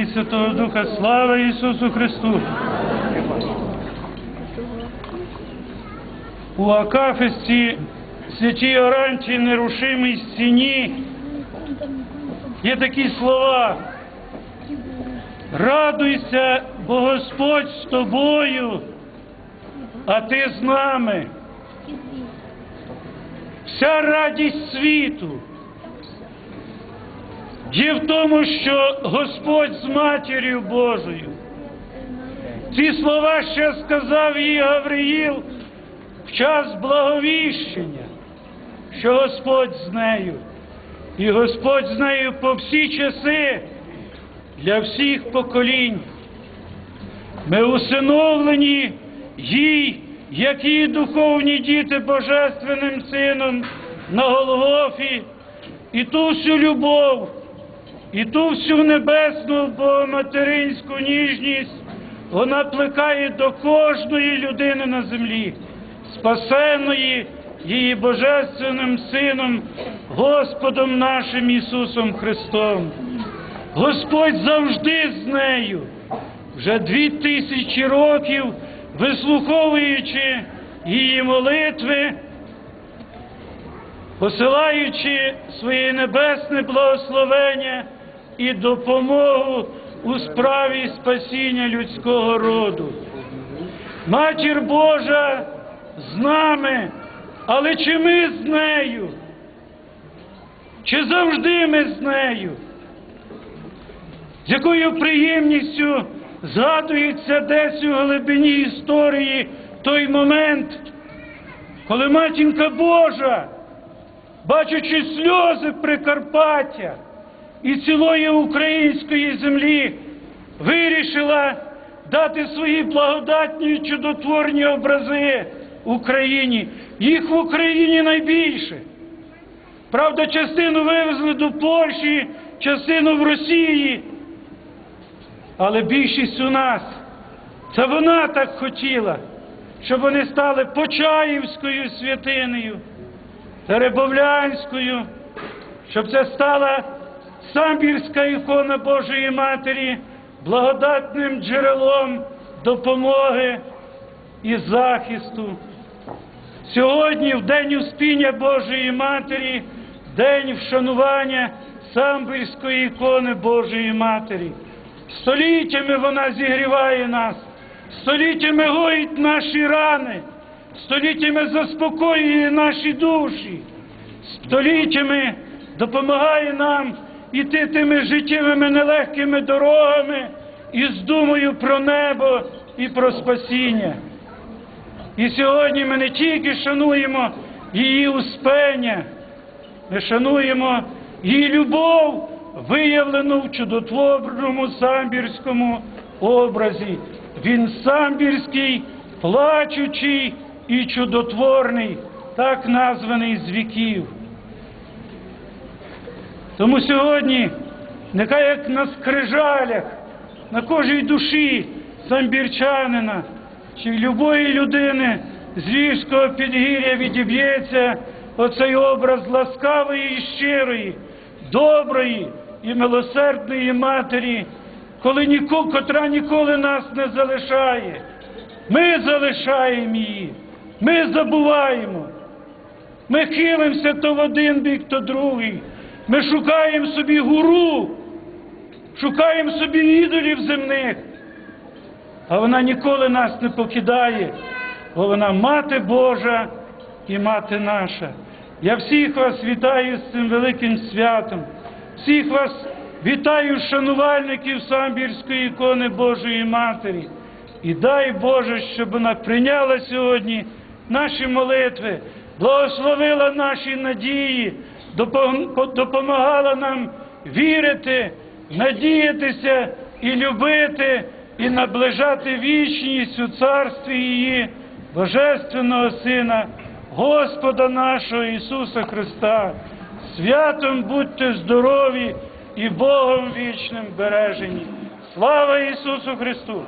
і Святого Духа. Слава Ісусу Христу! У Акафисті святій Оранчій нерушимій стіні є такі слова. Радуйся, бо Господь з тобою, а ти з нами. Вся радість світу є в тому, що Господь з матір'ю Божою. Ці слова ще сказав їй Гавриїл в час благовіщення, що Господь з нею, і Господь з нею по всі часи для всіх поколінь. Ми усиновлені їй, як її духовні діти Божественним Сином на Голгофі, і ту всю любов, і ту всю небесну богоматеринську ніжність вона плекає до кожної людини на землі, спасеної її Божественним Сином, Господом нашим Ісусом Христом. Господь завжди з нею, вже дві тисячі років, вислуховуючи її молитви, посилаючи своє небесне благословення і допомогу у справі спасіння людського роду. Матір Божа з нами, але чи ми з нею? Чи завжди ми з нею? З якою приємністю згадується десь у глибині історії той момент, коли матінка Божа, бачачи сльози Прикарпаття і цілої української землі, вирішила дати свої благодатні чудотворні образи Україні. Їх в Україні найбільше. Правда, частину вивезли до Польщі, частину в Росії. Але більшість у нас, це вона так хотіла, щоб вони стали Почаївською святинею, Теребовлянською, щоб це стала самбірська ікона Божої Матері, благодатним джерелом допомоги і захисту. Сьогодні, в День Успіння Божої Матері, день вшанування самбірської ікони Божої Матері. Століттями вона зігріває нас, століттями гоїть наші рани, століттями заспокоює наші душі, століттями допомагає нам іти тими життєвими нелегкими дорогами із думою про небо і про спасіння. І сьогодні ми не тільки шануємо її успення, ми шануємо її любов, виявлену в чудотворному самбірському образі. Він самбірський, плачучий і чудотворний, так названий з віків. Тому сьогодні, нехай як на скрижалях, на кожній душі самбірчанина чи любої людини з Львівського підгір'я відіб'ється оцей образ ласкавої і щирої, доброї і милосердної матері, коли ніко, котра ніколи нас не залишає. Ми залишаємо її, ми забуваємо. Ми хилимося то в один бік, то другий. Ми шукаємо собі гуру, шукаємо собі ідолів земних. А вона ніколи нас не покидає, бо вона мати Божа і мати наша. Я всіх вас вітаю з цим великим святом, всіх вас вітаю, шанувальників самбірської ікони Божої Матері. І дай Боже, щоб вона прийняла сьогодні наші молитви, благословила наші надії, допомагала нам вірити, надіятися і любити, і наближати вічність у царстві її, Божественного Сина, Господа нашого Ісуса Христа. Святом будьте здорові і Богом вічним бережені. Слава Ісусу Христу!